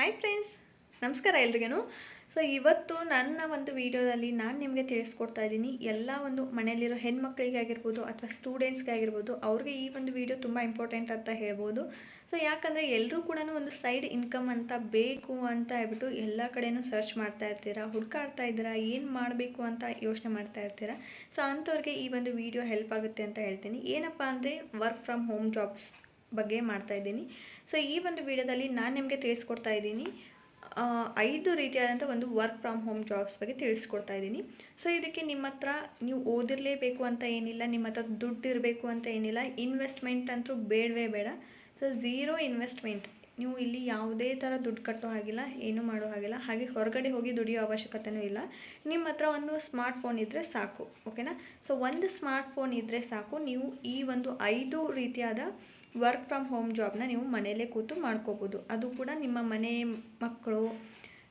Hi friends ನಮಸ್ಕಾರ ಎಲ್ರಿಗೂ so ಇವತ್ತು ನನ್ನ ಒಂದು ವಿಡಿಯೋದಲ್ಲಿ ನಾನು ನಿಮಗೆ ತಿಳಿಸ್ಕೊಡ್ತಾ ಇದ್ದೀನಿ. ಎಲ್ಲ ಒಂದು ಮನೆಯಲ್ಲಿರೋ ಹೆಣ್ಮಕ್ಳಿಗೆ ಆಗಿರ್ಬೋದು ಅಥವಾ ಸ್ಟೂಡೆಂಟ್ಸ್ಗೆ ಆಗಿರ್ಬೋದು ಅವ್ರಿಗೆ ಈ ಒಂದು ವಿಡಿಯೋ ತುಂಬ ಇಂಪಾರ್ಟೆಂಟ್ ಅಂತ ಹೇಳ್ಬೋದು. ಸೊ ಯಾಕಂದರೆ ಎಲ್ಲರೂ ಕೂಡ ಒಂದು ಸೈಡ್ ಇನ್ಕಮ್ ಅಂತ ಬೇಕು ಅಂತ ಹೇಳ್ಬಿಟ್ಟು ಎಲ್ಲ ಕಡೆನೂ ಸರ್ಚ್ ಮಾಡ್ತಾ ಇರ್ತೀರಾ? ಹುಡ್ಕಾಡ್ತಾ ಇದ್ದೀರಾ? ಏನು ಮಾಡಬೇಕು ಅಂತ ಯೋಚನೆ ಮಾಡ್ತಾ ಇರ್ತೀರಾ? ಸೊ ಅಂಥವ್ರಿಗೆ ಈ ಒಂದು ವಿಡಿಯೋ ಹೆಲ್ಪ್ ಆಗುತ್ತೆ ಅಂತ ಹೇಳ್ತೀನಿ. ಏನಪ್ಪ ಅಂದರೆ ವರ್ಕ್ ಫ್ರಮ್ ಹೋಮ್ ಜಾಬ್ಸ್ ಬಗ್ಗೆ ಮಾಡ್ತಾ ಇದ್ದೀನಿ. ಸೊ ಈ ಒಂದು ವಿಡಿಯೋದಲ್ಲಿ ನಾನು ನಿಮಗೆ ತಿಳಿಸ್ಕೊಡ್ತಾ ಇದ್ದೀನಿ. ಐದು ರೀತಿಯಾದಂಥ ಒಂದು ವರ್ಕ್ ಫ್ರಮ್ ಹೋಮ್ ಜಾಬ್ಸ್ ಬಗ್ಗೆ ತಿಳಿಸ್ಕೊಡ್ತಾ ಇದ್ದೀನಿ. ಸೊ ಇದಕ್ಕೆ ನಿಮ್ಮ ಹತ್ರ ನೀವು ಓದಿರಲೇಬೇಕು ಅಂತ ಏನಿಲ್ಲ, ನಿಮ್ಮ ಹತ್ರ ದುಡ್ಡು ಇರಬೇಕು ಅಂತ ಏನಿಲ್ಲ ಇನ್ವೆಸ್ಟ್ಮೆಂಟ್ ಅಂತೂ ಬೇಡವೇ ಬೇಡ. ಸೊ ಝೀರೋ ಇನ್ವೆಸ್ಟ್ಮೆಂಟ್ ನೀವು ಇಲ್ಲಿ ಯಾವುದೇ ಥರ ದುಡ್ಡು ಕಟ್ಟೋ ಹಾಗಿಲ್ಲ, ಏನೂ ಮಾಡೋ ಹಾಗಿಲ್ಲ. ಹಾಗೆ ಹೊರಗಡೆ ಹೋಗಿ ದುಡಿಯೋ ಅವಶ್ಯಕತೆಯೂ ಇಲ್ಲ. ನಿಮ್ಮ ಹತ್ರ ಒಂದು ಸ್ಮಾರ್ಟ್ ಫೋನ್ ಇದ್ದರೆ ಸಾಕು ಓಕೆನಾ ಸೊ ಒಂದು ಸ್ಮಾರ್ಟ್ ಫೋನ್ ಇದ್ದರೆ ಸಾಕು. ನೀವು ಈ ಒಂದು ಐದು ರೀತಿಯಾದ ವರ್ಕ್ ಫ್ರಮ್ ಹೋಮ್ ಜಾಬ್ನ ನೀವು ಮನೆಯಲ್ಲೇ ಕೂತು ಮಾಡ್ಕೋಬೋದು. ಅದು ಕೂಡ ನಿಮ್ಮ ಮನೆ ಮಕ್ಕಳು,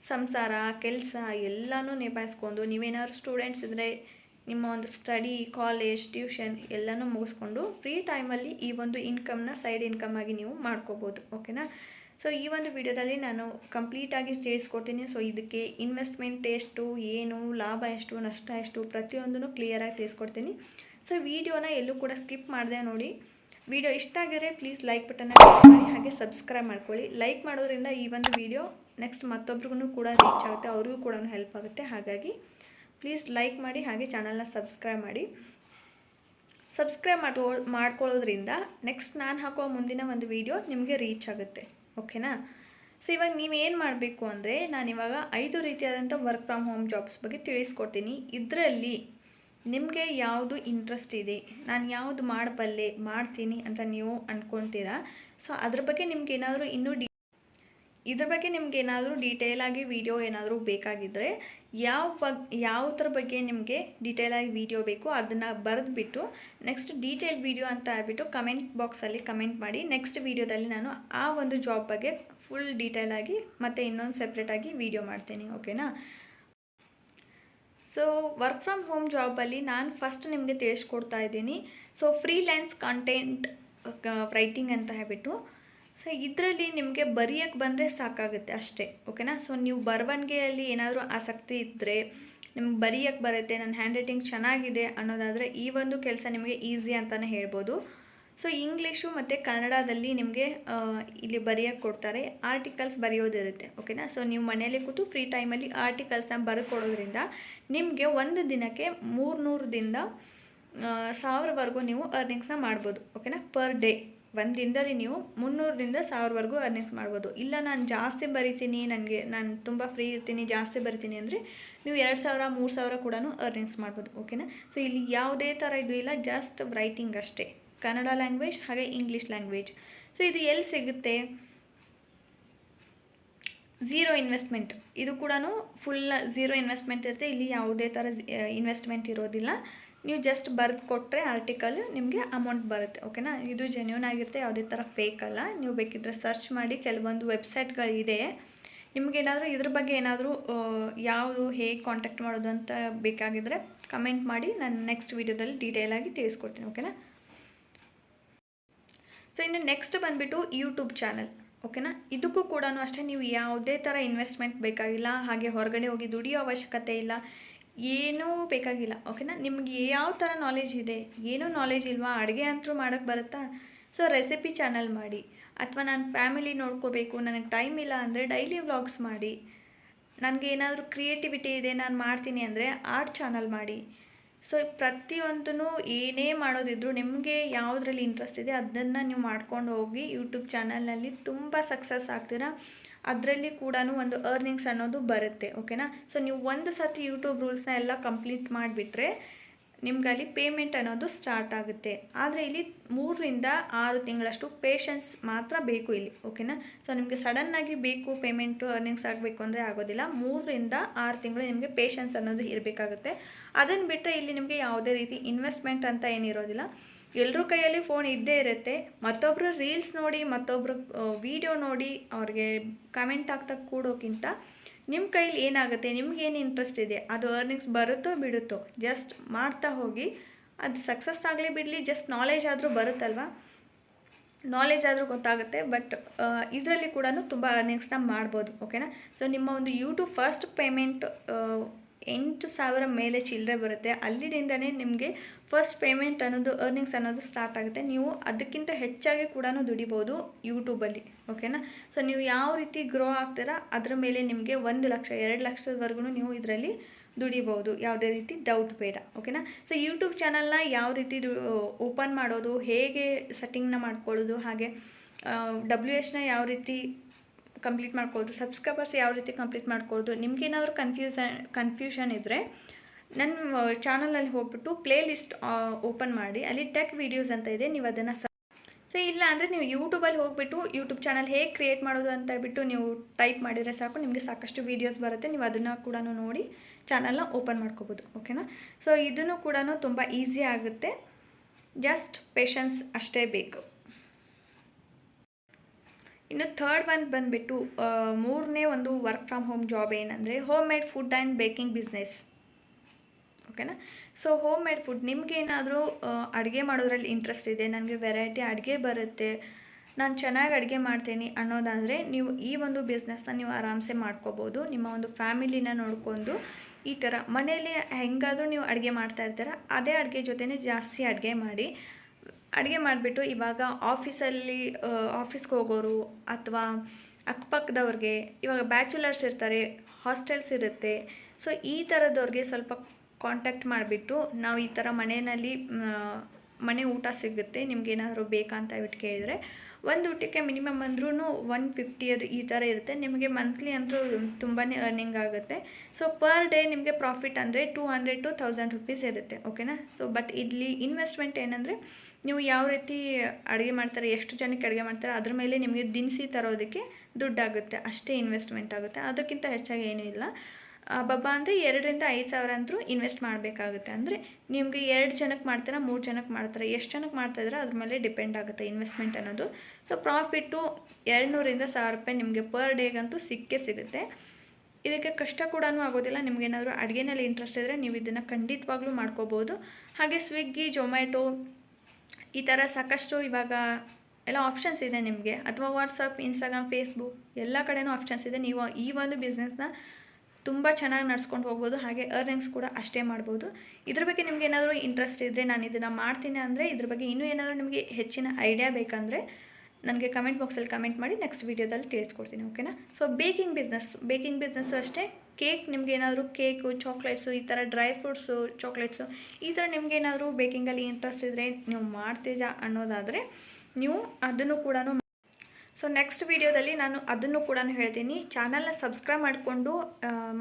ಸಂಸಾರ, ಕೆಲಸ ಎಲ್ಲನೂ ನಿಭಾಯಿಸ್ಕೊಂಡು ನೀವೇನಾದ್ರು ಸ್ಟೂಡೆಂಟ್ಸ್ ಇದ್ದರೆ ನಿಮ್ಮ ಒಂದು ಸ್ಟಡಿ ಕಾಲೇಜ್ ಟ್ಯೂಷನ್ ಎಲ್ಲನೂ ಮುಗಿಸ್ಕೊಂಡು ಫ್ರೀ ಟೈಮಲ್ಲಿ ಈ ಒಂದು ಇನ್ಕಮ್ನ ಸೈಡ್ ಇನ್ಕಮ್ ಆಗಿ ನೀವು ಮಾಡ್ಕೋಬೋದು. ಓಕೆನಾ ಸೊ ಈ ಒಂದು ವಿಡಿಯೋದಲ್ಲಿ ನಾನು ಕಂಪ್ಲೀಟಾಗಿ ತಿಳಿಸ್ಕೊಡ್ತೀನಿ. ಸೊ ಇದಕ್ಕೆ ಇನ್ವೆಸ್ಟ್ಮೆಂಟ್ ಎಷ್ಟು, ಏನು, ಲಾಭ ಎಷ್ಟು, ನಷ್ಟ ಎಷ್ಟು ಪ್ರತಿಯೊಂದನ್ನು ಕ್ಲಿಯರಾಗಿ ತಿಳಿಸ್ಕೊಡ್ತೀನಿ. ಸೊ ವಿಡಿಯೋನ ಎಲ್ಲೂ ಕೂಡ ಸ್ಕಿಪ್ ಮಾಡಿದೆ ನೋಡಿ. ವಿಡಿಯೋ ಇಷ್ಟ ಆಗಿದ್ರೆ ಪ್ಲೀಸ್ ಲೈಕ್ ಬಟನ್ನ ಮಾಡಿ, ಹಾಗೆ ಸಬ್ಸ್ಕ್ರೈಬ್ ಮಾಡ್ಕೊಳ್ಳಿ. ಲೈಕ್ ಮಾಡೋದ್ರಿಂದ ಈ ಒಂದು ವಿಡಿಯೋ ನೆಕ್ಸ್ಟ್ ಮತ್ತೊಬ್ರಿಗೂ ಕೂಡ ರೀಚ್ ಆಗುತ್ತೆ, ಅವ್ರಿಗೂ ಕೂಡ ಹೆಲ್ಪ್ ಆಗುತ್ತೆ. ಹಾಗಾಗಿ ಪ್ಲೀಸ್ ಲೈಕ್ ಮಾಡಿ, ಹಾಗೆ ಚಾನಲ್ನ ಸಬ್ಸ್ಕ್ರೈಬ್ ಮಾಡಿ. ಸಬ್ಸ್ಕ್ರೈಬ್ ಮಾಡ್ಕೊ, ಮಾಡ್ಕೊಳ್ಳೋದ್ರಿಂದ ನೆಕ್ಸ್ಟ್ ನಾನು ಹಾಕೋ ಮುಂದಿನ ಒಂದು ವಿಡಿಯೋ ನಿಮಗೆ ರೀಚ್ ಆಗುತ್ತೆ. ಓಕೆನಾ ಸೊ ಇವಾಗ ನೀವೇನು ಮಾಡಬೇಕು ಅಂದರೆ ನಾನಿವಾಗ ಐದು ರೀತಿಯಾದಂಥ ವರ್ಕ್ ಫ್ರಮ್ ಹೋಮ್ ಜಾಬ್ಸ್ ಬಗ್ಗೆ ತಿಳಿಸ್ಕೊಡ್ತೀನಿ. ಇದರಲ್ಲಿ ನಿಮಗೆ ಯಾವುದು ಇಂಟ್ರೆಸ್ಟ್ ಇದೆ? ನಾನು ಯಾವುದು ಮಾಡಬಲ್ಲೆ ಮಾಡ್ತೀನಿ ಅಂತ ನೀವು ಅಂದ್ಕೊತೀರಾ ಸೊ ಅದ್ರ ಬಗ್ಗೆ ನಿಮ್ಗೆ ಏನಾದರೂ ಇನ್ನೂ ಡಿ ಇದ್ರ ಬಗ್ಗೆ ನಿಮ್ಗೆ ಏನಾದರೂ ಡೀಟೇಲಾಗಿ ವಿಡಿಯೋ ಏನಾದರೂ ಬೇಕಾಗಿದ್ದರೆ ಯಾವ ಬಗ್, ಯಾವುದ್ರ ಬಗ್ಗೆ ನಿಮಗೆ ಡೀಟೇಲಾಗಿ ವಿಡಿಯೋ ಬೇಕು ಅದನ್ನು ಬರೆದ್ಬಿಟ್ಟು ನೆಕ್ಸ್ಟ್ ಡೀಟೇಲ್ ವಿಡಿಯೋ ಅಂತ ಹೇಳ್ಬಿಟ್ಟು ಕಮೆಂಟ್ ಬಾಕ್ಸಲ್ಲಿ ಕಮೆಂಟ್ ಮಾಡಿ ನೆಕ್ಸ್ಟ್ ವಿಡಿಯೋದಲ್ಲಿ ನಾನು ಆ ಒಂದು ಜಾಬ್ ಬಗ್ಗೆ ಫುಲ್ ಡೀಟೇಲಾಗಿ ಮತ್ತು ಇನ್ನೊಂದು ಸೆಪ್ರೇಟಾಗಿ ವಿಡಿಯೋ ಮಾಡ್ತೀನಿ ಓಕೆನಾ ಸೊ ವರ್ಕ್ ಫ್ರಮ್ ಹೋಮ್ ಜಾಬಲ್ಲಿ ನಾನು ಫಸ್ಟ್ ನಿಮಗೆ ತಿಳಿಸ್ಕೊಡ್ತಾ ಇದ್ದೀನಿ. ಸೊ ಫ್ರೀಲ್ಯಾನ್ಸ್ ಕಂಟೆಂಟ್ ರೈಟಿಂಗ್ ಅಂತ ಹೇಳ್ಬಿಟ್ಟು. ಸೊ ಇದರಲ್ಲಿ ನಿಮಗೆ ಬರೆಯೋಕ್ಕೆ ಬಂದರೆ ಸಾಕಾಗುತ್ತೆ ಅಷ್ಟೇ ಓಕೆನಾ ಸೊ ನೀವು ಬರವಣಿಗೆಯಲ್ಲಿ ಏನಾದರೂ ಆಸಕ್ತಿ ಇದ್ದರೆ ನಿಮ್ಗೆ ಬರೆಯೋಕ್ಕೆ ಬರುತ್ತೆ ನನ್ನ ಹ್ಯಾಂಡ್ ರೈಟಿಂಗ್ ಚೆನ್ನಾಗಿದೆ ಅನ್ನೋದಾದರೆ ಈ ಒಂದು ಕೆಲಸ ನಿಮಗೆ ಈಸಿ ಅಂತಲೇ ಹೇಳ್ಬೋದು. ಸೊ ಇಂಗ್ಲೀಷು ಮತ್ತು ಕನ್ನಡದಲ್ಲಿ ನಿಮಗೆ ಇಲ್ಲಿ ಬರೆಯೋಕ್ಕೆ ಕೊಡ್ತಾರೆ. ಆರ್ಟಿಕಲ್ಸ್ ಬರೆಯೋದಿರುತ್ತೆ ಓಕೆನಾ ಸೊ ನೀವು ಮನೆಯಲ್ಲೇ ಕೂತು ಫ್ರೀ ಟೈಮಲ್ಲಿ ಆರ್ಟಿಕಲ್ಸ್ನ ಬರ್ಕೊಡೋದ್ರಿಂದ ನಿಮಗೆ ಒಂದು ದಿನಕ್ಕೆ ಮೂರ್ನೂರದಿಂದ ಸಾವಿರವರೆಗೂ ನೀವು ಅರ್ನಿಂಗ್ಸ್ನ ಮಾಡ್ಬೋದು ಓಕೆನಾ ಪರ್ ಡೇ ಒಂದು ದಿನದಲ್ಲಿ ನೀವು ಮುನ್ನೂರರಿಂದ ಸಾವಿರವರೆಗೂ ಅರ್ನಿಂಗ್ಸ್ ಮಾಡ್ಬೋದು. ಇಲ್ಲ, ನಾನು ಜಾಸ್ತಿ ಬರಿತೀನಿ, ನನಗೆ, ನಾನು ತುಂಬ ಫ್ರೀ ಇರ್ತೀನಿ, ಜಾಸ್ತಿ ಬರಿತೀನಿ ಅಂದರೆ ನೀವು ಎರಡು ಸಾವಿರ, ಮೂರು ಸಾವಿರ ಕೂಡ ಅರ್ನಿಂಗ್ಸ್ ಮಾಡ್ಬೋದು ಓಕೆನಾ ಸೊ ಇಲ್ಲಿ ಯಾವುದೇ ಥರ ಇದು ಇಲ್ಲ ಜಸ್ಟ್ ರೈಟಿಂಗ್ ಅಷ್ಟೇ. ಕನ್ನಡ ಲ್ಯಾಂಗ್ವೇಜ್ ಹಾಗೆ ಇಂಗ್ಲೀಷ್ ಲ್ಯಾಂಗ್ವೇಜ್ ಸೊ ಇದು ಎಲ್ಲಿ ಸಿಗುತ್ತೆ? ಝೀರೋ ಇನ್ವೆಸ್ಟ್ಮೆಂಟ್ ಇದು ಕೂಡ ಫುಲ್ ಝೀರೋ ಇನ್ವೆಸ್ಟ್ಮೆಂಟ್ ಇರುತ್ತೆ. ಇಲ್ಲಿ ಯಾವುದೇ ಥರ ಇನ್ವೆಸ್ಟ್ಮೆಂಟ್ ಇರೋದಿಲ್ಲ. ನೀವು ಜಸ್ಟ್ ಬರೆದು ಕೊಟ್ಟರೆ ಆರ್ಟಿಕಲ್ ನಿಮಗೆ ಅಮೌಂಟ್ ಬರುತ್ತೆ ಓಕೆನಾ ಇದು ಜೆನ್ಯೂನ್ ಆಗಿರುತ್ತೆ, ಯಾವುದೇ ಥರ ಫೇಕ್ ಅಲ್ಲ. ನೀವು ಬೇಕಿದ್ರೆ ಸರ್ಚ್ ಮಾಡಿ, ಕೆಲವೊಂದು ವೆಬ್ಸೈಟ್ಗಳಿದೆ ನಿಮಗೇನಾದರೂ ಇದ್ರ ಬಗ್ಗೆ ಏನಾದರೂ ಯಾವುದು ಹೇಗೆ ಕಾಂಟ್ಯಾಕ್ಟ್ ಮಾಡೋದು ಅಂತ ಬೇಕಾಗಿದ್ದರೆ ಕಮೆಂಟ್ ಮಾಡಿ. ನಾನು ನೆಕ್ಸ್ಟ್ ವೀಡಿಯೋದಲ್ಲಿ ಡೀಟೇಲಾಗಿ ತಿಳಿಸ್ಕೊಡ್ತೀನಿ ಓಕೆನಾ ಸೊ ಇನ್ನು ನೆಕ್ಸ್ಟ್ ಬಂದುಬಿಟ್ಟು ಯೂಟ್ಯೂಬ್ ಚಾನಲ್ ಓಕೆನಾ ಇದಕ್ಕೂ ಕೂಡ ಅಷ್ಟೇ, ನೀವು ಯಾವುದೇ ಥರ ಇನ್ವೆಸ್ಟ್ಮೆಂಟ್ ಬೇಕಾಗಿಲ್ಲ, ಹಾಗೆ ಹೊರಗಡೆ ಹೋಗಿ ದುಡಿಯೋ ಅವಶ್ಯಕತೆ ಇಲ್ಲ, ಏನೂ ಬೇಕಾಗಿಲ್ಲ ಓಕೆನಾ ನಿಮ್ಗೆ ಯಾವ ಥರ ನಾಲೆಜ್ ಇದೆ, ಏನೂ ನಾಲೆಜ್ ಇಲ್ವಾ? ಅಡುಗೆ ಅಂತೂ ಮಾಡೋಕ್ಕೆ ಬರುತ್ತಾ? ಸೊ ರೆಸಿಪಿ ಚಾನಲ್ ಮಾಡಿ, ಅಥವಾ ನಾನು ಫ್ಯಾಮಿಲಿ ನೋಡ್ಕೋಬೇಕು, ನನಗೆ ಟೈಮ್ ಇಲ್ಲ ಅಂದರೆ ಡೈಲಿ ವ್ಲಾಗ್ಸ್ ಮಾಡಿ, ನನಗೆ ಏನಾದರೂ ಕ್ರಿಯೇಟಿವಿಟಿ ಇದೆ, ನಾನು ಮಾಡ್ತೀನಿ ಅಂದರೆ ಆರ್ಟ್ ಚಾನಲ್ ಮಾಡಿ. ಸೊ ಪ್ರತಿಯೊಂದೂ ಏನೇ ಮಾಡೋದಿದ್ರು ನಿಮಗೆ ಯಾವುದ್ರಲ್ಲಿ ಇಂಟ್ರೆಸ್ಟ್ ಇದೆ ಅದನ್ನು ನೀವು ಮಾಡ್ಕೊಂಡು ಹೋಗಿ ಯೂಟ್ಯೂಬ್ ಚಾನಲ್ನಲ್ಲಿ ತುಂಬ ಸಕ್ಸಸ್ ಆಗ್ತೀರಾ? ಅದರಲ್ಲಿ ಕೂಡ ಒಂದು ಅರ್ನಿಂಗ್ಸ್ ಅನ್ನೋದು ಬರುತ್ತೆ ಓಕೆನಾ ಸೊ ನೀವು ಒಂದು ಸತಿ ಯೂಟ್ಯೂಬ್ ರೂಲ್ಸ್ನ ಎಲ್ಲ ಕಂಪ್ಲೀಟ್ ಮಾಡಿಬಿಟ್ರೆ ನಿಮ್ಗೆ ಅಲ್ಲಿ ಪೇಮೆಂಟ್ ಅನ್ನೋದು ಸ್ಟಾರ್ಟ್ ಆಗುತ್ತೆ. ಆದರೆ ಇಲ್ಲಿ ಮೂರರಿಂದ ಆರು ತಿಂಗಳಷ್ಟು ಪೇಷನ್ಸ್ ಮಾತ್ರ ಬೇಕು ಇಲ್ಲಿ ಓಕೆನಾ ಸೊ ನಿಮಗೆ ಸಡನ್ನಾಗಿ ಬೇಕು ಪೇಮೆಂಟು ಅರ್ನಿಂಗ್ಸ್ ಆಗಬೇಕು ಅಂದರೆ ಆಗೋದಿಲ್ಲ. ಮೂರರಿಂದ ಆರು ತಿಂಗಳು ನಿಮಗೆ ಪೇಷನ್ಸ್ ಅನ್ನೋದು ಇರಬೇಕಾಗುತ್ತೆ. ಅದನ್ನು ಬಿಟ್ಟರೆ ಇಲ್ಲಿ ನಿಮಗೆ ಯಾವುದೇ ರೀತಿ ಇನ್ವೆಸ್ಟ್ಮೆಂಟ್ ಅಂತ ಏನಿರೋದಿಲ್ಲ ಎಲ್ಲರೂ ಕೈಯಲ್ಲಿ ಫೋನ್ ಇದ್ದೇ ಇರುತ್ತೆ. ಮತ್ತೊಬ್ಬರು ರೀಲ್ಸ್ ನೋಡಿ ಮತ್ತೊಬ್ಬರು ವಿಡಿಯೋ ನೋಡಿ ಅವ್ರಿಗೆ ಕಮೆಂಟ್ ಆಗ್ತಾ ಕೂಡೋಕ್ಕಿಂತ ನಿಮ್ಮ ಕೈಲಿ ಏನಾಗುತ್ತೆ ನಿಮ್ಗೇನು ಇಂಟ್ರೆಸ್ಟ್ ಇದೆ, ಅದು ಅರ್ನಿಂಗ್ಸ್ ಬರುತ್ತೋ ಬಿಡುತ್ತೋ ಜಸ್ಟ್ ಮಾಡ್ತಾ ಹೋಗಿ, ಅದು ಸಕ್ಸಸ್ ಆಗಲಿ ಬಿಡಲಿ ಜಸ್ಟ್ ನಾಲೆಜ್ ಆದರೂ ಬರುತ್ತಲ್ವ? ನಾಲೆಜ್ ಆದರೂ ಗೊತ್ತಾಗುತ್ತೆ ಬಟ್ ಇದರಲ್ಲಿ ಕೂಡ ತುಂಬ ಅರ್ನಿಂಗ್ಸ್ನ ಮಾಡ್ಬೋದು ಓಕೆನಾ ಸೊ ನಿಮ್ಮ ಒಂದು ಯೂಟ್ಯೂಬ್ ಫಸ್ಟ್ ಪೇಮೆಂಟ್ ಎಂಟು ಸಾವಿರ ಮೇಲೆ ಚಿಲ್ಲರೆ ಬರುತ್ತೆ. ಅಲ್ಲಿಂದನೇ ನಿಮಗೆ ಫಸ್ಟ್ ಪೇಮೆಂಟ್ ಅನ್ನೋದು ಅರ್ನಿಂಗ್ಸ್ ಅನ್ನೋದು ಸ್ಟಾರ್ಟ್ ಆಗುತ್ತೆ. ನೀವು ಅದಕ್ಕಿಂತ ಹೆಚ್ಚಾಗಿ ಕೂಡ ದುಡಿಬೋದು ಯೂಟ್ಯೂಬಲ್ಲಿ ಓಕೆನಾ ಸೊ ನೀವು ಯಾವ ರೀತಿ ಗ್ರೋ ಆಗ್ತೀರಾ, ಅದರ ಮೇಲೆ ನಿಮಗೆ ಒಂದು ಲಕ್ಷ, ಎರಡು ಲಕ್ಷದವರೆಗೂ ನೀವು ಇದರಲ್ಲಿ ದುಡಿಬೋದು. ಯಾವುದೇ ರೀತಿ ಡೌಟ್ ಬೇಡ ಓಕೆನಾ ಸೊ ಯೂಟ್ಯೂಬ್ ಚಾನಲ್ನ ಯಾವ ರೀತಿ ಓಪನ್ ಮಾಡೋದು, ಹೇಗೆ ಸೆಟ್ಟಿಂಗ್ನ ಮಾಡ್ಕೊಳ್ಳೋದು, ಹಾಗೆ ಡಬ್ಲ್ಯೂ ಎಚ್ನ ಯಾವ ರೀತಿ ಕಂಪ್ಲೀಟ್ ಮಾಡ್ಕೊಳ್ಳೋದು ಸಬ್ಸ್ಕ್ರೈಬರ್ಸ್ ಯಾವ ರೀತಿ ಕಂಪ್ಲೀಟ್ ಮಾಡ್ಕೊಳ್ಳೋದು ನಿಮಗೇನಾದರೂ ಕನ್ಫ್ಯೂಸನ್ ಕನ್ಫ್ಯೂಷನ್ ಇದ್ದರೆ ನನ್ನ ಚಾನಲಲ್ಲಿ ಹೋಗ್ಬಿಟ್ಟು ಪ್ಲೇ ಲಿಸ್ಟ್ ಓಪನ್ ಮಾಡಿ. ಅಲ್ಲಿ ಟೆಕ್ ವೀಡಿಯೋಸ್ ಅಂತ ಇದೆ, ನೀವು ಅದನ್ನು ಸೊ ಇಲ್ಲ ಅಂದರೆ ನೀವು ಯೂಟ್ಯೂಬಲ್ಲಿ ಹೋಗ್ಬಿಟ್ಟು ಯೂಟ್ಯೂಬ್ ಚಾನಲ್ ಹೇಗೆ ಕ್ರಿಯೇಟ್ ಮಾಡೋದು ಅಂತ ಹೇಳ್ಬಿಟ್ಟು ನೀವು ಟೈಪ್ ಮಾಡಿದರೆ ಸಾಕು, ನಿಮಗೆ ಸಾಕಷ್ಟು ವೀಡಿಯೋಸ್ ಬರುತ್ತೆ. ನೀವು ಅದನ್ನು ಕೂಡ ನೋಡಿ ಚಾನಲ್ನ ಓಪನ್ ಮಾಡ್ಕೋಬೋದು. ಓಕೆನಾ ಸೊ ಇದನ್ನು ಕೂಡ ತುಂಬ ಈಸಿ ಆಗುತ್ತೆ. ಜಸ್ಟ್ ಪೇಷನ್ಸ್ ಅಷ್ಟೇ ಬೇಕು. ಇನ್ನು ಥರ್ಡ್ ಒನ್ ಬಂದುಬಿಟ್ಟು ಮೂರನೇ ಒಂದು ವರ್ಕ್ ಫ್ರಮ್ ಹೋಮ್ ಜಾಬ್ ಏನಂದರೆ home made food and baking business ಓಕೆನಾ ಸೊ ಹೋಮ್ ಮೇಡ್ ಫುಡ್ ನಿಮಗೇನಾದರೂ ಅಡುಗೆ ಮಾಡೋದ್ರಲ್ಲಿ ಇಂಟ್ರೆಸ್ಟ್ ಇದೆ, ನನಗೆ ವೆರೈಟಿ ಅಡುಗೆ ಬರುತ್ತೆ, ನಾನು ಚೆನ್ನಾಗಿ ಅಡುಗೆ ಮಾಡ್ತೀನಿ ಅನ್ನೋದಾದರೆ ನೀವು ಈ ಒಂದು ಬಿಸ್ನೆಸ್ನ ನೀವು ಆರಾಮ್ಸೆ ಮಾಡ್ಕೋಬೋದು, ನಿಮ್ಮ ಒಂದು ಫ್ಯಾಮಿಲಿನ ನೋಡಿಕೊಂಡು ಈ ಥರ ಮನೆಯಲ್ಲಿ ಹೆಂಗಾದರೂ ನೀವು ಅಡುಗೆ ಮಾಡ್ತಾ ಇರ್ತೀರ, ಅದೇ ಅಡುಗೆ ಜೊತೆನೇ ಜಾಸ್ತಿ ಅಡುಗೆ ಮಾಡಿ ಅಡುಗೆ ಮಾಡಿಬಿಟ್ಟು ಇವಾಗ ಆಫೀಸಲ್ಲಿ ಆಫೀಸ್ಗೆ ಹೋಗೋರು ಅಥವಾ ಅಕ್ಕಪಕ್ಕದವ್ರಿಗೆ ಇವಾಗ ಬ್ಯಾಚುಲರ್ಸ್ ಇರ್ತಾರೆ, ಹಾಸ್ಟೆಲ್ಸ್ ಇರುತ್ತೆ. ಸೊ, ಈ ಥರದವ್ರಿಗೆ ಸ್ವಲ್ಪ ಕಾಂಟ್ಯಾಕ್ಟ್ ಮಾಡಿಬಿಟ್ಟು ನಾವು ಈ ಥರ ಮನೆಯಲ್ಲಿ ಮನೆ ಊಟ ಸಿಗುತ್ತೆ ನಿಮ್ಗೇನಾದರೂ ಬೇಕಾ ಅಂತ ಹೇಳ್ಬಿಟ್ಟು ಕೇಳಿದರೆ ಒಂದು ಊಟಕ್ಕೆ ಮಿನಿಮಮ್ ಅಂದ್ರೂ ಒನ್ ಫಿಫ್ಟಿ ಅದು ಈ ಥರ ಇರುತ್ತೆ. ನಿಮಗೆ ಮಂತ್ಲಿ ಅಂತೂ ತುಂಬಾ ಅರ್ನಿಂಗ್ ಆಗುತ್ತೆ. ಸೊ ಪರ್ ಡೇ ನಿಮಗೆ ಪ್ರಾಫಿಟ್ ಅಂದರೆ two hundred to thousand rupees ಇರುತ್ತೆ. ಓಕೆನಾ ಸೊ ಬಟ್ ಇಲ್ಲಿ ಇನ್ವೆಸ್ಟ್ಮೆಂಟ್ ಏನಂದರೆ ನೀವು ಯಾವ ರೀತಿ ಅಡುಗೆ ಮಾಡ್ತಾರೆ, ಎಷ್ಟು ಜನಕ್ಕೆ ಅಡುಗೆ ಮಾಡ್ತಾರೆ, ಅದ್ರ ಮೇಲೆ ನಿಮಗೆ ದಿನಸಿ ತರೋದಕ್ಕೆ ದುಡ್ಡಾಗುತ್ತೆ. ಅಷ್ಟೇ ಇನ್ವೆಸ್ಟ್ಮೆಂಟ್ ಆಗುತ್ತೆ. ಅದಕ್ಕಿಂತ ಹೆಚ್ಚಾಗಿ ಏನೂ ಇಲ್ಲ. ಬಬ್ಬಾ ಅಂದರೆ ಎರಡರಿಂದ ಐದು ಸಾವಿರ ಅಂತೂ ಇನ್ವೆಸ್ಟ್ ಮಾಡಬೇಕಾಗುತ್ತೆ. ಅಂದರೆ ನಿಮಗೆ ಎರಡು ಜನಕ್ಕೆ ಮಾಡ್ತೀರಾ, ಮೂರು ಜನಕ್ಕೆ ಮಾಡ್ತಾರೆ, ಎಷ್ಟು ಜನಕ್ಕೆ ಮಾಡ್ತಾಯಿದ್ರೆ ಅದ್ರ ಮೇಲೆ ಡಿಪೆಂಡ್ ಆಗುತ್ತೆ ಇನ್ವೆಸ್ಟ್ಮೆಂಟ್ ಅನ್ನೋದು. ಸೊ ಪ್ರಾಫಿಟ್ಟು ಎರಡುನೂರಿಂದ ಸಾವಿರ ರೂಪಾಯಿ ನಿಮಗೆ ಪರ್ ಡೇಗಂತೂ ಸಿಕ್ಕೇ ಸಿಗುತ್ತೆ. ಇದಕ್ಕೆ ಕಷ್ಟ ಕೂಡ ಆಗೋದಿಲ್ಲ. ನಿಮಗೇನಾದರೂ ಅಡುಗೆನಲ್ಲಿ ಇಂಟ್ರೆಸ್ಟ್ ಇದ್ದರೆ ನೀವು ಇದನ್ನು ಖಂಡಿತವಾಗ್ಲೂ ಮಾಡ್ಕೋಬೋದು. ಹಾಗೆ ಸ್ವಿಗ್ಗಿ ಜೊಮ್ಯಾಟೊ ಈ ಥರ ಸಾಕಷ್ಟು ಇವಾಗ ಎಲ್ಲ ಆಪ್ಷನ್ಸ್ ಇದೆ ನಿಮಗೆ. ಅಥವಾ ವಾಟ್ಸಪ್ ಇನ್ಸ್ಟಾಗ್ರಾಮ್ ಫೇಸ್ಬುಕ್ ಎಲ್ಲ ಕಡೆನೂ ಆಪ್ಷನ್ಸ್ ಇದೆ. ನೀವು ಈ ಒಂದು ಬಿಸ್ನೆಸ್ನ ತುಂಬ ಚೆನ್ನಾಗಿ ನಡ್ಸ್ಕೊಂಡು ಹೋಗ್ಬೋದು, ಹಾಗೆ ಅರ್ನಿಂಗ್ಸ್ ಕೂಡ ಅಷ್ಟೇ ಮಾಡ್ಬೋದು. ಇದ್ರ ಬಗ್ಗೆ ನಿಮ್ಗೆ ಏನಾದರೂ ಇಂಟ್ರೆಸ್ಟ್ ಇದ್ದರೆ ನಾನು ಇದನ್ನು ಮಾಡ್ತೀನಿ ಅಂದರೆ ಇದ್ರ ಬಗ್ಗೆ ಇನ್ನೂ ಏನಾದರೂ ನಿಮಗೆ ಹೆಚ್ಚಿನ ಐಡಿಯಾ ಬೇಕಂದರೆ ನನಗೆ ಕಮೆಂಟ್ ಬಾಕ್ಸಲ್ಲಿ ಕಮೆಂಟ್ ಮಾಡಿ ನೆಕ್ಸ್ಟ್ ವೀಡಿಯೋದಲ್ಲಿ ತಿಳಿಸ್ಕೊಡ್ತೀನಿ ಓಕೆನಾ so baking business baking business ಅಷ್ಟೇ. ಕೇಕ್ ನಿಮ್ಗೆ ಏನಾದರೂ ಕೇಕು ಚಾಕ್ಲೇಟ್ಸು ಈ ಥರ ಡ್ರೈ ಫ್ರೂಟ್ಸು ಚಾಕ್ಲೇಟ್ಸು ಈ ಥರ ನಿಮ್ಗೆ ಏನಾದರೂ ಬೇಕಿಂಗಲ್ಲಿ ಇಂಟ್ರೆಸ್ಟ್ ಇದ್ದರೆ ನೀವು ಮಾಡ್ತೀರಾ ಅನ್ನೋದಾದರೆ ನೀವು ಅದನ್ನು ಕೂಡ ಸೊ ನೆಕ್ಸ್ಟ್ ವೀಡಿಯೋದಲ್ಲಿ ನಾನು ಅದನ್ನು ಕೂಡ ಹೇಳ್ತೀನಿ. ಚಾನಲ್ನ ಸಬ್ಸ್ಕ್ರೈಬ್ ಮಾಡಿಕೊಂಡು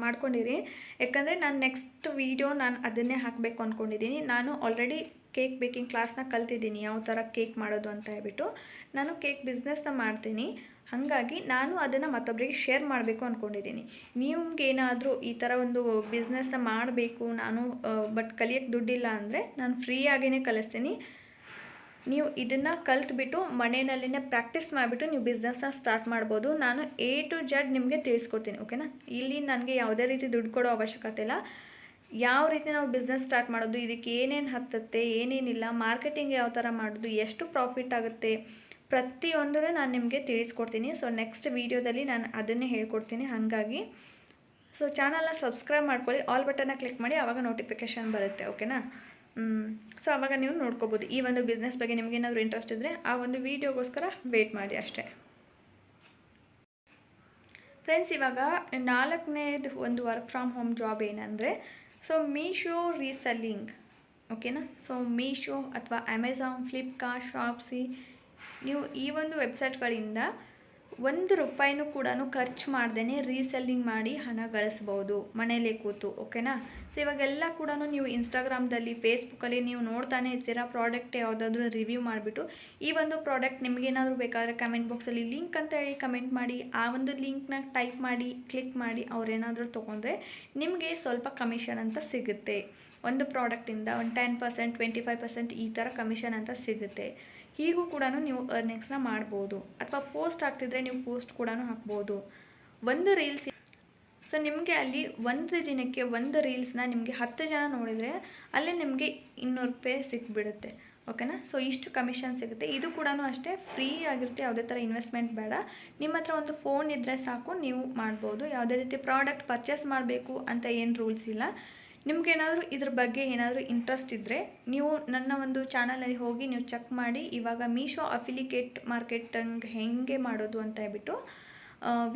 ಮಾಡ್ಕೊಂಡಿರಿ. ಯಾಕಂದರೆ ನಾನು ನೆಕ್ಸ್ಟ್ ವೀಡಿಯೋ ನಾನು ಅದನ್ನೇ ಹಾಕಬೇಕು ಅಂದ್ಕೊಂಡಿದ್ದೀನಿ ನಾನು ಆಲ್ರೆಡಿ ಕೇಕ್ ಬೇಕಿಂಗ್ ಕ್ಲಾಸ್ನ ಕಲ್ತಿದ್ದೀನಿ ಯಾವ ಥರ ಕೇಕ್ ಮಾಡೋದು ಅಂತ ಹೇಳ್ಬಿಟ್ಟು. ನಾನು ಕೇಕ್ ಬಿಸ್ನೆಸ್ನ ಮಾಡ್ತೀನಿ. ಹಾಗಾಗಿ ನಾನು ಅದನ್ನು ಮತ್ತೊಬ್ಬರಿಗೆ ಶೇರ್ ಮಾಡಬೇಕು ಅಂದ್ಕೊಂಡಿದ್ದೀನಿ ನಿಮ್ಗೇನಾದರೂ ಈ ಥರ ಒಂದು ಬಿಸ್ನೆಸ್ನ ಮಾಡಬೇಕು, ನಾನು ಬಟ್ ಕಲಿಯೋಕ್ಕೆ ದುಡ್ಡಿಲ್ಲ ಅಂದರೆ ನಾನು ಫ್ರೀಯಾಗೇ ಕಲಿಸ್ತೀನಿ. ನೀವು ಇದನ್ನು ಕಲ್ತ್ಬಿಟ್ಟು ಮನೆಯಲ್ಲಿನೇ ಪ್ರಾಕ್ಟೀಸ್ ಮಾಡಿಬಿಟ್ಟು ನೀವು ಬಿಸ್ನೆಸ್ನ ಸ್ಟಾರ್ಟ್ ಮಾಡ್ಬೋದು. ನಾನು ಎ ಟು ಜಡ್ ನಿಮಗೆ ತಿಳಿಸ್ಕೊಡ್ತೀನಿ ಓಕೆನಾ ಇಲ್ಲಿ ನನಗೆ ಯಾವುದೇ ರೀತಿ ದುಡ್ಡು ಕೊಡೋ ಅವಶ್ಯಕತೆ ಇಲ್ಲ. ಯಾವ ರೀತಿ ನಾವು ಬಿಸ್ನೆಸ್ ಸ್ಟಾರ್ಟ್ ಮಾಡೋದು ಇದಕ್ಕೆ ಏನೇನು ಹತ್ತುತ್ತೆ, ಏನೇನಿಲ್ಲ ಮಾರ್ಕೆಟಿಂಗ್ ಯಾವ ಥರ ಮಾಡೋದು, ಎಷ್ಟು ಪ್ರಾಫಿಟ್ ಆಗುತ್ತೆ ಪ್ರತಿಯೊಂದೂ ನಾನು ನಿಮಗೆ ತಿಳಿಸ್ಕೊಡ್ತೀನಿ. ಸೊ ನೆಕ್ಸ್ಟ್ ವೀಡಿಯೋದಲ್ಲಿ ನಾನು ಅದನ್ನೇ ಹೇಳ್ಕೊಡ್ತೀನಿ, ಹಾಗಾಗಿ. ಸೊ ಚಾನಲ್ನ ಸಬ್ಸ್ಕ್ರೈಬ್ ಮಾಡ್ಕೊಳ್ಳಿ ಆಲ್ ಬಟನ್ನ ಕ್ಲಿಕ್ ಮಾಡಿ ಆವಾಗ ನೋಟಿಫಿಕೇಷನ್ ಬರುತ್ತೆ ಓಕೆನಾ ಸೊ ಆವಾಗ ನೀವು ನೋಡ್ಕೋಬೋದು. ಈ ಒಂದು ಬಿಸ್ನೆಸ್ ಬಗ್ಗೆ ನಿಮ್ಗೆ ಏನಾದರೂ ಇಂಟ್ರೆಸ್ಟ್ ಇದ್ದರೆ ಆ ಒಂದು ವೀಡಿಯೋಗೋಸ್ಕರ ವೆಯ್ಟ್ ಮಾಡಿ ಅಷ್ಟೇ. ಫ್ರೆಂಡ್ಸ್ ಇವಾಗ ನಾಲ್ಕನೇದು ಒಂದು ವರ್ಕ್ ಫ್ರಮ್ ಹೋಮ್ ಜಾಬ್ ಏನಂದರೆ ಸೊ ಮೀಶೋ ರೀಸೆಲ್ಲಿಂಗ್ ಓಕೆನಾ ಸೊ ಮೀಶೋ ಅಥವಾ ಅಮೆಝಾನ್ ಫ್ಲಿಪ್ಕಾರ್ಟ್ ಶಾಪ್ಸಿ ನೀವು ಈ ಒಂದು ವೆಬ್ಸೈಟ್ಗಳಿಂದ ಒಂದು ರೂಪಾಯಿನೂ ಕೂಡ ಖರ್ಚು ಮಾಡ್ದೇ ರೀಸೆಲ್ಲಿಂಗ್ ಮಾಡಿ ಹಣ ಗಳಿಸ್ಬೋದು. ಮನೇಲೇ ಕೂತು ಓಕೆನಾ ಸೊ ಇವಾಗೆಲ್ಲ ಕೂಡ ನೀವು ಇನ್ಸ್ಟಾಗ್ರಾಮ್ದಲ್ಲಿ ಫೇಸ್ಬುಕ್ಕಲ್ಲಿ ನೀವು ನೋಡ್ತಾನೆ ಇರ್ತೀರ? ಪ್ರಾಡಕ್ಟ್ ಯಾವುದಾದ್ರೂ ರಿವ್ಯೂ ಮಾಡಿಬಿಟ್ಟು, ಈ ಒಂದು ಪ್ರಾಡಕ್ಟ್ ನಿಮಗೇನಾದರೂ ಬೇಕಾದರೆ ಕಮೆಂಟ್ ಬಾಕ್ಸಲ್ಲಿ ಲಿಂಕ್ ಅಂತ ಹೇಳಿ ಕಮೆಂಟ್ ಮಾಡಿ, ಆ ಒಂದು ಲಿಂಕ್ನ ಟೈಪ್ ಮಾಡಿ ಕ್ಲಿಕ್ ಮಾಡಿ ಅವ್ರೇನಾದರೂ ತೊಗೊಂಡ್ರೆ ನಿಮಗೆ ಸ್ವಲ್ಪ ಕಮಿಷನ್ ಅಂತ ಸಿಗುತ್ತೆ. ಒಂದು ಪ್ರಾಡಕ್ಟಿಂದ ಒಂದು ten percent twenty five percent ಈ ಥರ ಕಮಿಷನ್ ಅಂತ ಸಿಗುತ್ತೆ. ಹೀಗೂ ಕೂಡ ನೀವು ಅರ್ನಿಂಗ್ಸ್ನ ಮಾಡ್ಬೋದು. ಅಥವಾ ಪೋಸ್ಟ್ ಹಾಕ್ತಿದ್ರೆ ನೀವು ಪೋಸ್ಟ್ ಕೂಡ ಹಾಕ್ಬೋದು. ಒಂದು ರೀಲ್ಸ್ ಸೊ ನಿಮಗೆ ಅಲ್ಲಿ ಒಂದು ದಿನಕ್ಕೆ ಒಂದು ರೀಲ್ಸ್ನ ನಿಮಗೆ ಹತ್ತು ಜನ ನೋಡಿದರೆ ಅಲ್ಲೇ ನಿಮಗೆ ಇನ್ನೂರು ರೂಪಾಯಿ ಸಿಕ್ಬಿಡುತ್ತೆ. ಓಕೆನಾ ಸೊ ಇಷ್ಟು ಕಮಿಷನ್ ಸಿಗುತ್ತೆ. ಇದು ಕೂಡ ಅಷ್ಟೇ ಫ್ರೀ ಆಗಿರುತ್ತೆ. ಯಾವುದೇ ಥರ ಇನ್ವೆಸ್ಟ್ಮೆಂಟ್ ಬೇಡ. ನಿಮ್ಮ ಹತ್ರ ಒಂದು ಫೋನ್ ಇದ್ದರೆ ಸಾಕು, ನೀವು ಮಾಡ್ಬೋದು. ಯಾವುದೇ ರೀತಿ ಪ್ರಾಡಕ್ಟ್ ಪರ್ಚೇಸ್ ಮಾಡಬೇಕು ಅಂತ ಏನು ರೂಲ್ಸ್ ಇಲ್ಲ. ನಿಮ್ಗೇನಾದರೂ ಇದ್ರ ಬಗ್ಗೆ ಏನಾದರೂ ಇಂಟ್ರೆಸ್ಟ್ ಇದ್ದರೆ ನೀವು ನನ್ನ ಒಂದು ಚಾನಲಲ್ಲಿ ಹೋಗಿ ನೀವು ಚೆಕ್ ಮಾಡಿ, ಇವಾಗ ಮೀಶೋ ಅಫಿಲಿಕೇಟ್ ಮಾರ್ಕೆಟಿಂಗ್ ಹೇಗೆ ಮಾಡೋದು ಅಂತ ಹೇಳ್ಬಿಟ್ಟು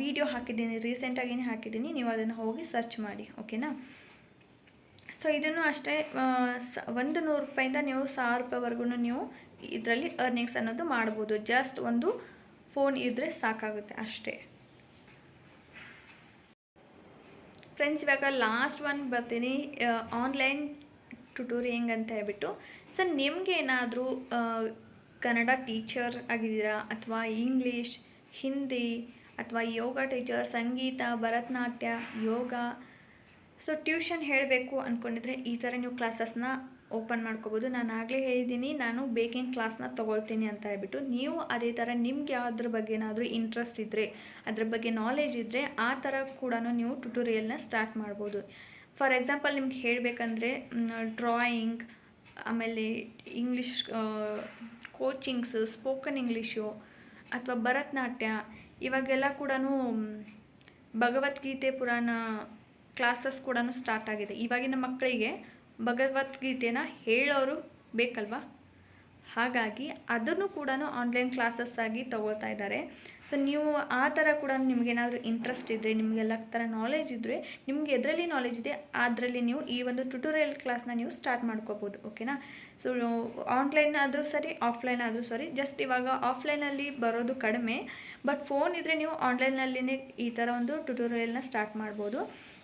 ವಿಡಿಯೋ ಹಾಕಿದ್ದೀನಿ ರೀಸೆಂಟಾಗಿನೇ ಹಾಕಿದ್ದೀನಿ, ನೀವು ಅದನ್ನು ಹೋಗಿ ಸರ್ಚ್ ಮಾಡಿ ಓಕೆನಾ ಸೊ ಇದನ್ನು ಅಷ್ಟೇ ಸ, ಒಂದು ನೂರು ರೂಪಾಯಿಂದ ನೀವು ಸಾವಿರ ರೂಪಾಯಿವರೆಗೂ ನೀವು ಇದರಲ್ಲಿ ಅರ್ನಿಂಗ್ಸ್ ಅನ್ನೋದು ಮಾಡ್ಬೋದು. ಜಸ್ಟ್ ಒಂದು ಫೋನ್ ಇದ್ದರೆ ಸಾಕಾಗುತ್ತೆ ಅಷ್ಟೇ. ಫ್ರೆಂಡ್ಸ್ ಇವಾಗ ಲಾಸ್ಟ್ ಒನ್ ಬರ್ತೀನಿ. ಆನ್ಲೈನ್ ಟ್ಯುಟೋರಿಯಂಗ್ ಅಂತ ಹೇಳ್ಬಿಟ್ಟು. ಸೊ ನಿಮ್ಗೆ ಏನಾದರೂ ಕನ್ನಡ ಟೀಚರ್ ಆಗಿದ್ದೀರಾ? ಅಥವಾ ಇಂಗ್ಲೀಷ್ ಹಿಂದಿ ಅಥವಾ ಯೋಗ ಟೀಚರ್ ಸಂಗೀತ, ಭರತನಾಟ್ಯ ಯೋಗ ಸೊ ಟ್ಯೂಷನ್ ಹೇಳಬೇಕು ಅಂದ್ಕೊಂಡಿದ್ರೆ ಈ ಥರ ನೀವು ಕ್ಲಾಸಸ್ನ ಓಪನ್ ಮಾಡ್ಕೋಬೋದು. ನಾನು ಆಗಲೇ ಹೇಳಿದ್ದೀನಿ, ನಾನು ಬೇಕಿಂಗ್ ಕ್ಲಾಸ್ನ ತೊಗೊಳ್ತೀನಿ ಅಂತ ಹೇಳ್ಬಿಟ್ಟು. ನೀವು ಅದೇ ಥರ ನಿಮ್ಗೆ ಯಾವುದ್ರ ಬಗ್ಗೆ ಏನಾದರೂ ಇಂಟ್ರೆಸ್ಟ್ ಇದ್ದರೆ ಅದ್ರ ಬಗ್ಗೆ ನಾಲೆಜ್ ಇದ್ದರೆ ಆ ಥರ ಕೂಡ ನೀವು ಟ್ಯುಟೋರಿಯಲ್ನ ಸ್ಟಾರ್ಟ್ ಮಾಡ್ಬೋದು. ಫಾರ್ ಎಕ್ಸಾಂಪಲ್ ನಿಮ್ಗೆ ಹೇಳಬೇಕಂದ್ರೆ ಡ್ರಾಯಿಂಗ್ ಆಮೇಲೆ ಇಂಗ್ಲೀಷ್ ಕೋಚಿಂಗ್ಸ್ ಸ್ಪೋಕನ್ ಇಂಗ್ಲೀಷು ಅಥವಾ ಭರತನಾಟ್ಯ, ಇವಾಗೆಲ್ಲ ಕೂಡ ಭಗವದ್ಗೀತೆ ಪುರಾಣ ಕ್ಲಾಸಸ್ ಕೂಡ ಸ್ಟಾರ್ಟ್ ಆಗಿದೆ. ಇವಾಗಿನ ಮಕ್ಕಳಿಗೆ ಭಗವದ್ಗೀತೆನ ಹೇಳೋರು ಬೇಕಲ್ವಾ? ಹಾಗಾಗಿ ಅದನ್ನು ಕೂಡ ಆನ್ಲೈನ್ ಕ್ಲಾಸಸ್ ಆಗಿ ತಗೋತಾ ಇದ್ದಾರೆ. ಸೊ ನೀವು ಆ ಥರ ಕೂಡ ನಿಮಗೇನಾದರೂ ಇಂಟ್ರೆಸ್ಟ್ ಇದ್ದರೆ ನಿಮಗೆಲ್ಲ ಥರ ನಾಲೆಜ್ ಇದ್ದರೆ ನಿಮಗೆ ಎದರಲ್ಲಿ ನಾಲೆಜ್ ಇದೆ ಅದರಲ್ಲಿ ನೀವು ಈ ಒಂದು ಟ್ಯುಟೋರಿಯಲ್ ಕ್ಲಾಸ್ನ ನೀವು ಸ್ಟಾರ್ಟ್ ಮಾಡ್ಕೋಬೋದು ಓಕೆನಾ ಸೊ ಆನ್ಲೈನ್ ಆದರೂ ಸರಿ ಆಫ್ಲೈನ್ ಆದರೂ ಸರಿ ಜಸ್ಟ್ ಇವಾಗ ಆಫ್ಲೈನಲ್ಲಿ ಬರೋದು ಕಡಿಮೆ ಬಟ್ ಫೋನ್ ಇದ್ದರೆ ನೀವು ಆನ್ಲೈನಲ್ಲಿನೇ ಈ ಥರ ಒಂದು ಟ್ಯುಟೋರಿಯಲ್ನ ಸ್ಟಾರ್ಟ್ ಮಾಡ್ಬೋದು.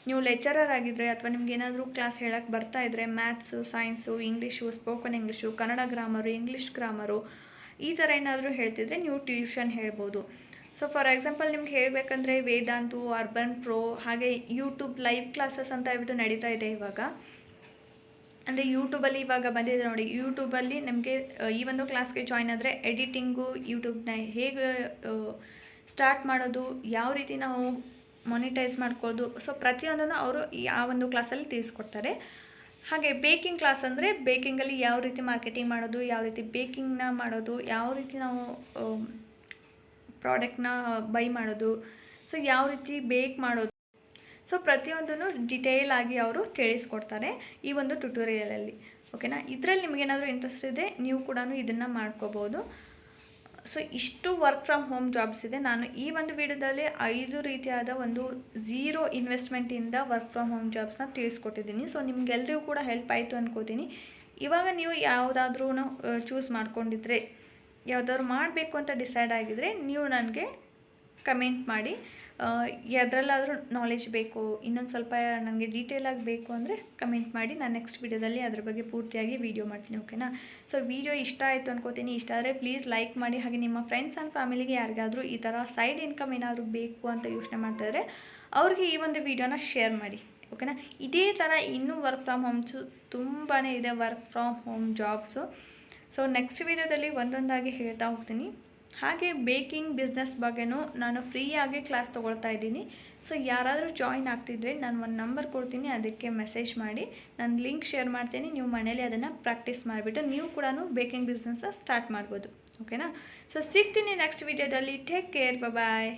ನೀವು ಲೆಕ್ಚರರ್ ಆಗಿದ್ದರೆ ಅಥವಾ ನಿಮ್ಗೆ ಏನಾದರೂ ಕ್ಲಾಸ್ ಹೇಳಕ್ಕೆ ಬರ್ತಾ ಇದ್ದರೆ maths science English spoken English Kannada grammar English grammar ಈ ಥರ ಏನಾದರೂ ಹೇಳ್ತಿದ್ರೆ ನೀವು ಟ್ಯೂಷನ್ ಹೇಳ್ಬೋದು. ಸೊ ಫಾರ್ ಎಕ್ಸಾಂಪಲ್ ನಿಮ್ಗೆ ಹೇಳಬೇಕಂದ್ರೆ ವೇದಾಂತು ಅರ್ಬನ್ ಪ್ರೋ ಹಾಗೆ ಯೂಟ್ಯೂಬ್ ಲೈವ್ ಕ್ಲಾಸಸ್ ಅಂತ ಹೇಳ್ಬಿಟ್ಟು ನಡೀತಾ ಇದೆ ಇವಾಗ. ಅಂದರೆ ಯೂಟ್ಯೂಬಲ್ಲಿ ಇವಾಗ ಬಂದಿದೆ ನೋಡಿ ಯೂಟ್ಯೂಬಲ್ಲಿ ನಿಮಗೆ ಈ ಒಂದು ಕ್ಲಾಸ್ಗೆ ಜಾಯ್ನ್ ಆದರೆ ಎಡಿಟಿಂಗು ಯೂಟ್ಯೂಬ್ನ ಹೇಗೆ ಸ್ಟಾರ್ಟ್ ಮಾಡೋದು, ಯಾವ ರೀತಿ ನಾವು ಮಾನಿಟೈಸ್ ಮಾಡ್ಕೊಳ್ಳೋದು ಸೊ ಪ್ರತಿಯೊಂದನ್ನು ಅವರು ಆ ಒಂದು ಕ್ಲಾಸಲ್ಲಿ ತಿಳಿಸ್ಕೊಡ್ತಾರೆ. ಹಾಗೆ ಬೇಕಿಂಗ್ ಕ್ಲಾಸ್ ಅಂದರೆ ಬೇಕಿಂಗಲ್ಲಿ ಯಾವ ರೀತಿ ಮಾರ್ಕೆಟಿಂಗ್ ಮಾಡೋದು, ಯಾವ ರೀತಿ ಬೇಕಿಂಗ್ನ ಮಾಡೋದು, ಯಾವ ರೀತಿ ನಾವು ಪ್ರಾಡಕ್ಟ್ನ ಬೈ ಮಾಡೋದು ಸೊ ಯಾವ ರೀತಿ ಬೇಕ್ ಮಾಡೋದು. ಸೊ ಪ್ರತಿಯೊಂದನ್ನು ಡಿಟೇಲ್ ಆಗಿ ಅವರು ತಿಳಿಸ್ಕೊಡ್ತಾರೆ ಈ ಒಂದು ಟ್ಯುಟೋರಿಯಲಲ್ಲಿ ಓಕೆನಾ ಇದರಲ್ಲಿ ನಿಮಗೇನಾದರೂ ಇಂಟ್ರೆಸ್ಟ್ ಇದೆ ನೀವು ಕೂಡ ಇದನ್ನು ಮಾಡ್ಕೋಬೋದು. ಸೊ ಇಷ್ಟು ವರ್ಕ್ ಫ್ರಮ್ ಹೋಮ್ ಜಾಬ್ಸ್ ಇದೆ. ನಾನು ಈ ಒಂದು ವಿಡಿಯೋದಲ್ಲಿ ಐದು ರೀತಿಯಾದ ಒಂದು ಝೀರೋ ಇನ್ವೆಸ್ಟ್ಮೆಂಟಿಂದ ವರ್ಕ್ ಫ್ರಮ್ ಹೋಮ್ ಜಾಬ್ಸ್ನ ತಿಳಿಸ್ಕೊಟ್ಟಿದ್ದೀನಿ. ಸೊ ನಿಮಗೆಲ್ಲರಿಗೂ ಕೂಡ ಹೆಲ್ಪ್ ಆಯಿತು ಅನ್ಕೋತೀನಿ. ಇವಾಗ ನೀವು ಯಾವುದಾದ್ರೂ ಚೂಸ್ ಮಾಡ್ಕೊಂಡಿದ್ರೆ, ಯಾವುದಾದ್ರು ಮಾಡಬೇಕು ಅಂತ ಡಿಸೈಡ್ ಆಗಿದರೆ, ನೀವು ನನಗೆ ಕಮೆಂಟ್ ಮಾಡಿ. ಯಾವುದ್ರಲ್ಲಾದರೂ ನಾಲೆಜ್ ಬೇಕು, ಇನ್ನೊಂದು ಸ್ವಲ್ಪ ನನಗೆ ಡೀಟೇಲಾಗಿ ಬೇಕು ಅಂದರೆ ಕಮೆಂಟ್ ಮಾಡಿ, ನಾನು ನೆಕ್ಸ್ಟ್ ವೀಡಿಯೋದಲ್ಲಿ ಅದ್ರ ಬಗ್ಗೆ ಪೂರ್ತಿಯಾಗಿ ವೀಡಿಯೋ ಮಾಡ್ತೀನಿ ಓಕೆನಾ ಸೊ ವೀಡಿಯೋ ಇಷ್ಟ ಆಯಿತು ಅನ್ಕೋತೀನಿ, ಇಷ್ಟ ಆದರೆ ಪ್ಲೀಸ್ ಲೈಕ್ ಮಾಡಿ, ಹಾಗೆ ನಿಮ್ಮ ಫ್ರೆಂಡ್ಸ್ ಆ್ಯಂಡ್ ಫ್ಯಾಮಿಲಿಗೆ ಯಾರಿಗಾದರೂ ಈ ಥರ ಸೈಡ್ ಇನ್ಕಮ್ ಏನಾದರೂ ಬೇಕು ಅಂತ ಯೋಚನೆ ಮಾಡ್ತಾಯಿದ್ರೆ ಅವ್ರಿಗೆ ಈ ಒಂದು ವೀಡಿಯೋನ ಶೇರ್ ಮಾಡಿ ಓಕೆನಾ ಇದೇ ಥರ ಇನ್ನೂ ವರ್ಕ್ ಫ್ರಮ್ ಹೋಮ್ಸು ತುಂಬಾ ಇದೆ work from home jobs so. Next ವೀಡಿಯೋದಲ್ಲಿ ಒಂದೊಂದಾಗಿ ಹೇಳ್ತಾ ಹೋಗ್ತೀನಿ. ಹಾಗೆ ಬೇಕಿಂಗ್ ಬಿಸ್ನೆಸ್ ಬಗ್ಗೆನೂ ನಾನು ಫ್ರೀಯಾಗಿ ಕ್ಲಾಸ್ ತೊಗೊಳ್ತಾ ಇದ್ದೀನಿ. ಸೊ ಯಾರಾದರೂ ಜಾಯಿನ್ ಆಗ್ತಿದ್ರೆ ನಾನು ಒಂದು ನಂಬರ್ ಕೊಡ್ತೀನಿ, ಅದಕ್ಕೆ ಮೆಸೇಜ್ ಮಾಡಿ. ನಾನು ಲಿಂಕ್ ಶೇರ್ ಮಾಡ್ತೀನಿ, ನೀವು ಮನೇಲಿ ಅದನ್ನು ಪ್ರಾಕ್ಟೀಸ್ ಮಾಡಿಬಿಟ್ಟು ನೀವು ಕೂಡ ಬೇಕಿಂಗ್ ಬಿಸ್ನೆಸ್ನ ಸ್ಟಾರ್ಟ್ ಮಾಡ್ಬೋದು, ಓಕೆನಾ? ಸೊ ಸಿಗ್ತೀನಿ ನೆಕ್ಸ್ಟ್ ವೀಡಿಯೋದಲ್ಲಿ. Take care bye